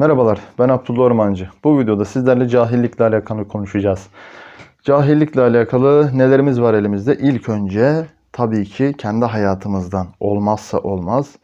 Merhabalar, ben Abdullah Ormancı. Bu videoda sizlerle cahillikle alakalı konuşacağız. Cahillikle alakalı nelerimiz var elimizde? İlk önce tabii ki kendi hayatımızdan olmazsa olmaz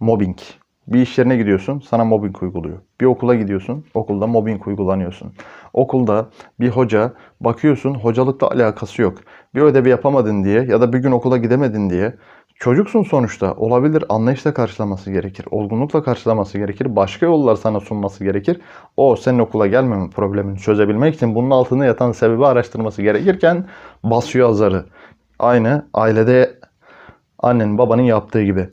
mobbing. Bir iş yerine gidiyorsun, sana mobbing uyguluyor. Bir okula gidiyorsun, okulda mobbing uygulanıyorsun. Okulda bir hoca, bakıyorsun hocalıkla alakası yok. Bir ödevi yapamadın diye ya da bir gün okula gidemedin diye Çocuksun sonuçta. Olabilir. Anlayışla karşılaması gerekir. Olgunlukla karşılaması gerekir. Başka yollar sana sunması gerekir. O senin okula gelmeme problemini çözebilmek için bunun altında yatan sebebi araştırması gerekirken basıyor azarı. Aynı ailede annenin babanın yaptığı gibi.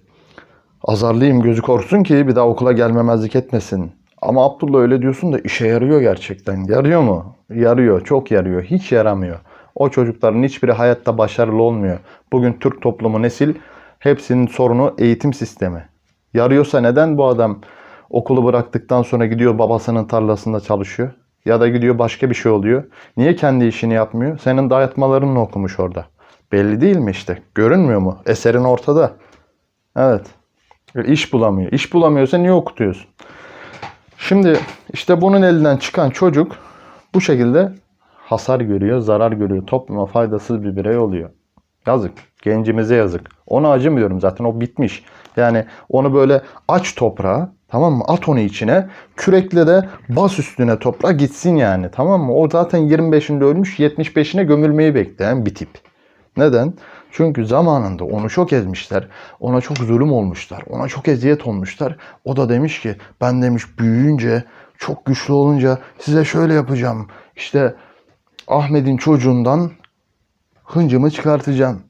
Azarlayayım gözü korksun ki bir daha okula gelmemezlik etmesin. Ama Abdullah öyle diyorsun da işe yarıyor gerçekten. Yarıyor mu? Yarıyor. Çok yarıyor. Hiç yaramıyor. O çocukların hiçbiri hayatta başarılı olmuyor. Bugün Türk toplumu nesil hepsinin sorunu eğitim sistemi. Yarıyorsa neden bu adam okulu bıraktıktan sonra gidiyor babasının tarlasında çalışıyor? Ya da gidiyor başka bir şey oluyor. Niye kendi işini yapmıyor? Senin dayatmalarını okumuş orada. Belli değil mi işte? Görünmüyor mu? Eserin ortada. Evet. İş bulamıyor. İş bulamıyorsa niye okutuyorsun? Şimdi işte bunun elinden çıkan çocuk bu şekilde hasar görüyor, zarar görüyor. Topluma faydasız bir birey oluyor. Yazık. Gencimize yazık. Ona acımıyorum zaten o bitmiş. Yani onu böyle aç toprağa tamam mı? At onu içine. Kürekle de bas üstüne toprağa gitsin yani tamam mı? O zaten 25'inde ölmüş 75'ine gömülmeyi bekleyen bir tip. Neden? Çünkü zamanında onu çok ezmişler. Ona çok zulüm olmuşlar. Ona çok eziyet olmuşlar. O da demiş ki ben demiş büyüyünce çok güçlü olunca size şöyle yapacağım. İşte Ahmet'in çocuğundan hıncımı çıkartacağım.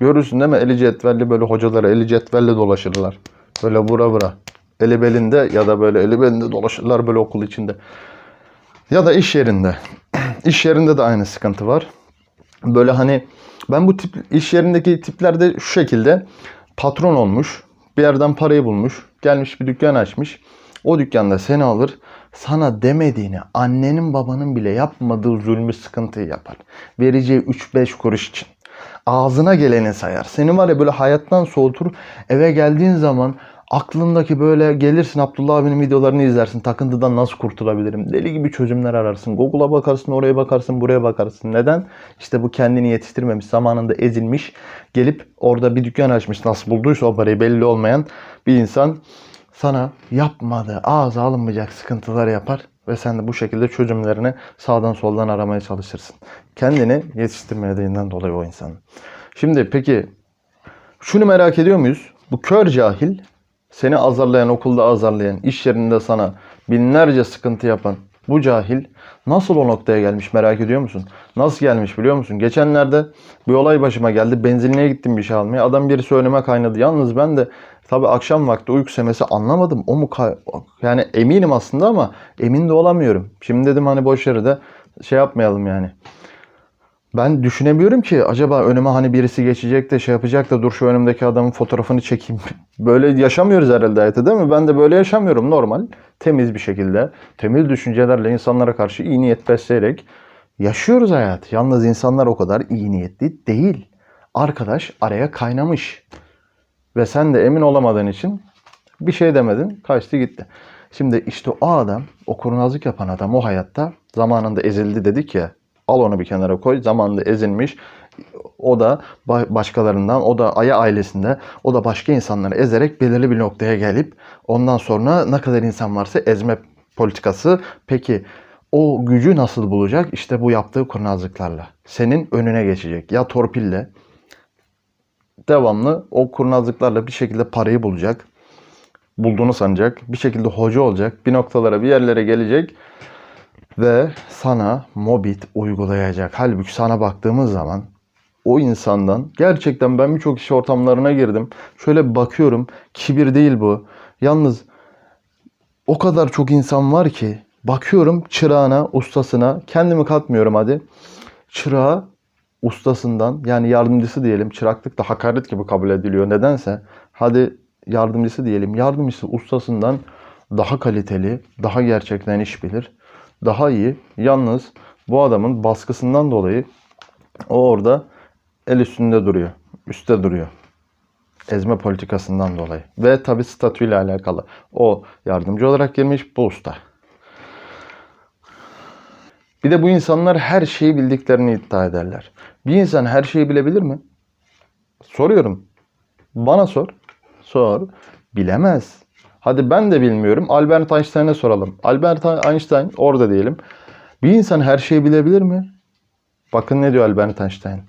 Görürsün değil mi? Eli cetvelli böyle hocalara eli cetvelli dolaşırlar. Böyle vura vura. Eli belinde ya da böyle eli belinde dolaşırlar böyle okul içinde. Ya da iş yerinde. iş yerinde de aynı sıkıntı var. Böyle hani ben bu tip iş yerindeki tiplerde şu şekilde patron olmuş. Bir yerden parayı bulmuş. Gelmiş bir dükkan açmış. O dükkanda seni alır. Sana demediğini annenin babanın bile yapmadığı zulmü sıkıntıyı yapar. Vereceği 3-5 kuruş için. Ağzına geleni sayar. Seni var ya böyle hayattan soğutur. Eve geldiğin zaman aklındaki böyle gelirsin Abdullah abinin videolarını izlersin. Takıntıdan nasıl kurtulabilirim? Deli gibi çözümler ararsın. Google'a bakarsın, oraya bakarsın, buraya bakarsın. Neden? İşte bu kendini yetiştirmemiş, zamanında ezilmiş. Gelip orada bir dükkan açmış. Nasıl bulduysa o parayı belli olmayan bir insan sana yapmadığı, ağza alınmayacak sıkıntılar yapar ve sen de bu şekilde çözümlerini sağdan soldan aramaya çalışırsın. Kendini yetiştirmediğinden dolayı o insanın. Şimdi peki şunu merak ediyor muyuz? Bu kör cahil seni azarlayan, okulda azarlayan, iş yerinde sana binlerce sıkıntı yapan bu cahil nasıl o noktaya gelmiş merak ediyor musun? Nasıl gelmiş biliyor musun? Geçenlerde bir olay başıma geldi. Benzinliğe gittim bir şey almaya. Adam birisi önüme kaynadı. Yalnız ben de tabi akşam vakti uyku semesi anlamadım. O mu yani eminim aslında ama emin de olamıyorum. Şimdi dedim hani boş yere de şey yapmayalım yani. Ben düşünemiyorum ki acaba önüme hani birisi geçecek de şey yapacak da dur şu önümdeki adamın fotoğrafını çekeyim. Böyle yaşamıyoruz herhalde hayatta değil mi? Ben de böyle yaşamıyorum normal. Temiz bir şekilde, temiz düşüncelerle insanlara karşı iyi niyet besleyerek yaşıyoruz hayat. Yalnız insanlar o kadar iyi niyetli değil. Arkadaş araya kaynamış. Ve sen de emin olamadığın için bir şey demedin, kaçtı gitti. Şimdi işte o adam, o kurnazlık yapan adam o hayatta zamanında ezildi dedik ya. Al onu bir kenara koy. Zamanında ezilmiş. O da ba- başkalarından, o da Aya ailesinde, o da başka insanları ezerek belirli bir noktaya gelip ondan sonra ne kadar insan varsa ezme politikası. Peki o gücü nasıl bulacak? İşte bu yaptığı kurnazlıklarla. Senin önüne geçecek. Ya torpille, devamlı o kurnazlıklarla bir şekilde parayı bulacak. Bulduğunu sanacak. Bir şekilde hoca olacak. Bir noktalara bir yerlere gelecek. Ve sana mobit uygulayacak. Halbuki sana baktığımız zaman o insandan gerçekten ben birçok iş ortamlarına girdim. Şöyle bakıyorum. Kibir değil bu. Yalnız o kadar çok insan var ki bakıyorum çırağına, ustasına kendimi katmıyorum hadi. Çırağı ustasından yani yardımcısı diyelim. Çıraklık da hakaret gibi kabul ediliyor nedense. Hadi yardımcısı diyelim. Yardımcısı ustasından daha kaliteli, daha gerçekten iş bilir. Daha iyi. Yalnız bu adamın baskısından dolayı o orada el üstünde duruyor. Üste duruyor. ezme politikasından dolayı. Ve tabi statüyle alakalı. O yardımcı olarak girmiş bu usta. Bir de bu insanlar her şeyi bildiklerini iddia ederler. Bir insan her şeyi bilebilir mi? Soruyorum. Bana sor. Sor. Bilemez. Hadi ben de bilmiyorum. Albert Einstein'a soralım. Albert Einstein orada diyelim. Bir insan her şeyi bilebilir mi? Bakın ne diyor Albert Einstein.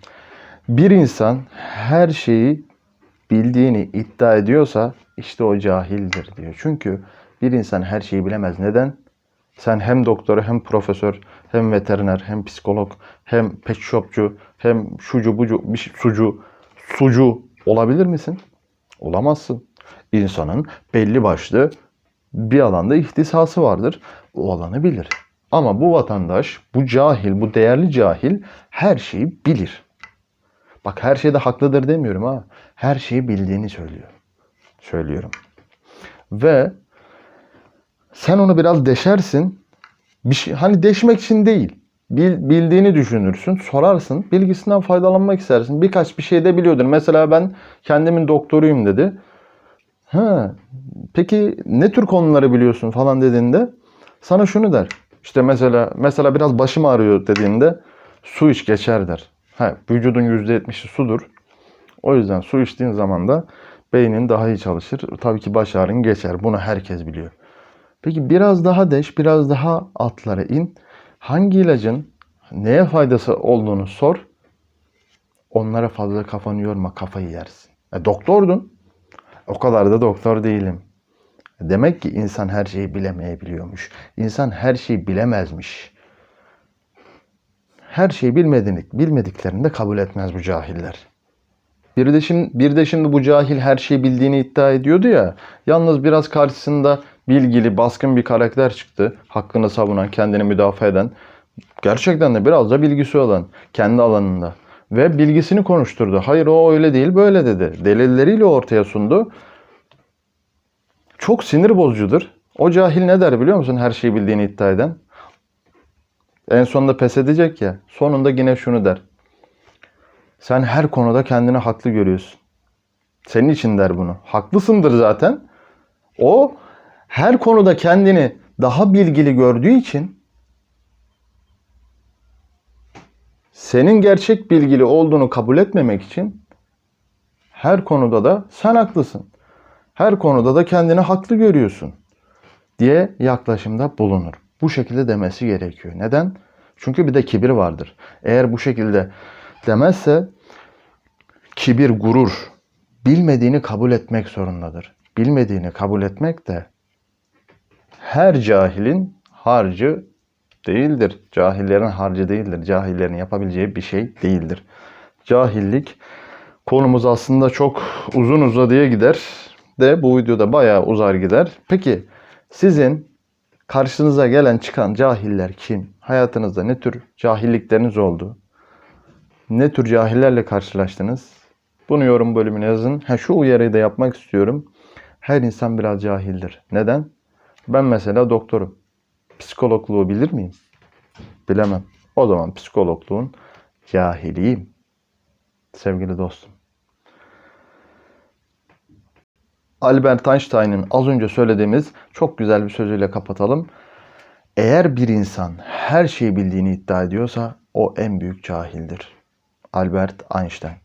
Bir insan her şeyi bildiğini iddia ediyorsa işte o cahildir diyor. Çünkü bir insan her şeyi bilemez. Neden? Sen hem doktor hem profesör hem veteriner hem psikolog hem pet shopçu hem şucu bucu bir şey- sucu sucu olabilir misin? Olamazsın. İnsanın belli başlı bir alanda ihtisası vardır. O alanı bilir. Ama bu vatandaş, bu cahil, bu değerli cahil her şeyi bilir. Bak her şeyde haklıdır demiyorum ha. Her şeyi bildiğini söylüyor. Söylüyorum. Ve sen onu biraz deşersin. Bir şey, hani deşmek için değil. Bil- bildiğini düşünürsün, sorarsın, bilgisinden faydalanmak istersin. Birkaç bir şey de biliyordur. Mesela ben kendimin doktoruyum dedi. Ha, peki ne tür konuları biliyorsun falan dediğinde sana şunu der. İşte mesela mesela biraz başım ağrıyor dediğinde su iç geçer der. Ha, vücudun %70'i sudur. O yüzden su içtiğin zaman da beynin daha iyi çalışır. Tabii ki baş ağrın geçer. Bunu herkes biliyor. Peki biraz daha deş, biraz daha altlara in. Hangi ilacın neye faydası olduğunu sor. Onlara fazla kafanı yorma, kafayı yersin. E, doktordun. O kadar da doktor değilim. Demek ki insan her şeyi bilemeyebiliyormuş. İnsan her şeyi bilemezmiş. Her şeyi bilmediğini, bilmediklerini de kabul etmez bu cahiller. Bir de, şimdi, bir de şimdi bu cahil her şeyi bildiğini iddia ediyordu ya. Yalnız biraz karşısında bilgili, baskın bir karakter çıktı. Hakkını savunan, kendini müdafaa eden. Gerçekten de biraz da bilgisi olan, kendi alanında. Ve bilgisini konuşturdu. Hayır o öyle değil, böyle dedi. Delilleriyle ortaya sundu. Çok sinir bozucudur. O cahil ne der biliyor musun her şeyi bildiğini iddia eden? En sonunda pes edecek ya. Sonunda yine şunu der. Sen her konuda kendini haklı görüyorsun. Senin için der bunu. Haklısındır zaten. O her konuda kendini daha bilgili gördüğü için senin gerçek bilgili olduğunu kabul etmemek için her konuda da sen haklısın. Her konuda da kendini haklı görüyorsun diye yaklaşımda bulunur. Bu şekilde demesi gerekiyor. Neden? Çünkü bir de kibir vardır. Eğer bu şekilde demezse kibir, gurur bilmediğini kabul etmek zorundadır. Bilmediğini kabul etmek de her cahilin harcı değildir. Cahillerin harcı değildir. Cahillerin yapabileceği bir şey değildir. Cahillik konumuz aslında çok uzun uzadıya gider de bu videoda bayağı uzar gider. Peki sizin karşınıza gelen çıkan cahiller kim? Hayatınızda ne tür cahillikleriniz oldu? Ne tür cahillerle karşılaştınız? Bunu yorum bölümüne yazın. Ha, şu uyarıyı da yapmak istiyorum. Her insan biraz cahildir. Neden? Ben mesela doktorum. Psikologluğu bilir miyim? Bilemem. O zaman psikologluğun cahiliyim. Sevgili dostum. Albert Einstein'ın az önce söylediğimiz çok güzel bir sözüyle kapatalım. Eğer bir insan her şeyi bildiğini iddia ediyorsa o en büyük cahildir. Albert Einstein.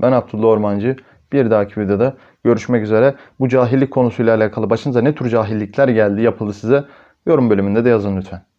Ben Abdullah Ormancı. Bir dahaki videoda görüşmek üzere. Bu cahillik konusuyla alakalı başınıza ne tür cahillikler geldi, yapıldı size yorum bölümünde de yazın lütfen.